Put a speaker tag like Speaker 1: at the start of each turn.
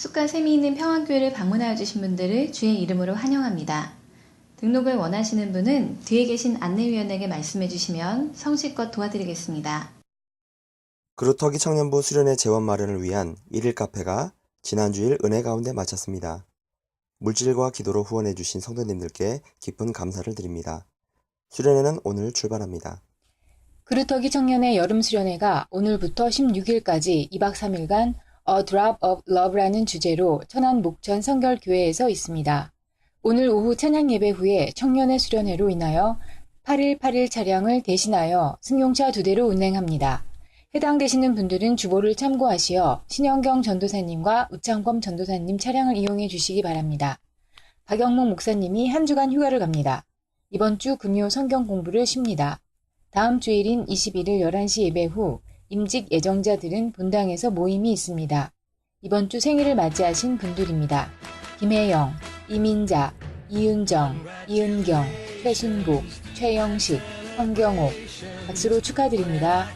Speaker 1: 숲과 샘이 있는 평안교회를 방문하여 주신 분들을 주의 이름으로 환영합니다. 등록을 원하시는 분은 뒤에 계신 안내위원에게 말씀해 주시면 성실껏 도와드리겠습니다.
Speaker 2: 그루터기 청년부 수련회 재원 마련을 위한 일일 카페가 지난주일 은혜 가운데 마쳤습니다. 물질과 기도로 후원해 주신 성도님들께 깊은 감사를 드립니다. 수련회는 오늘 출발합니다.
Speaker 3: 그루터기 청년의 여름 수련회가 오늘부터 16일까지 2박 3일간 A Drop of Love라는 주제로 천안 목천 성결교회에서 있습니다. 오늘 오후 찬양 예배 후에 청년의 수련회로 인하여 8181 차량을 대신하여 승용차 두 대로 운행합니다. 해당되시는 분들은 주보를 참고하시어 신영경 전도사님과 우창범 전도사님 차량을 이용해 주시기 바랍니다. 박영목 목사님이 한 주간 휴가를 갑니다. 이번 주 금요 성경 공부를 쉽니다. 다음 주일인 21일 11시 예배 후 임직 예정자들은 본당에서 모임이 있습니다. 이번 주 생일을 맞이하신 분들입니다. 김혜영, 이민자, 이은정, 이은경, 최신국, 최영식, 황경옥 박수로 축하드립니다.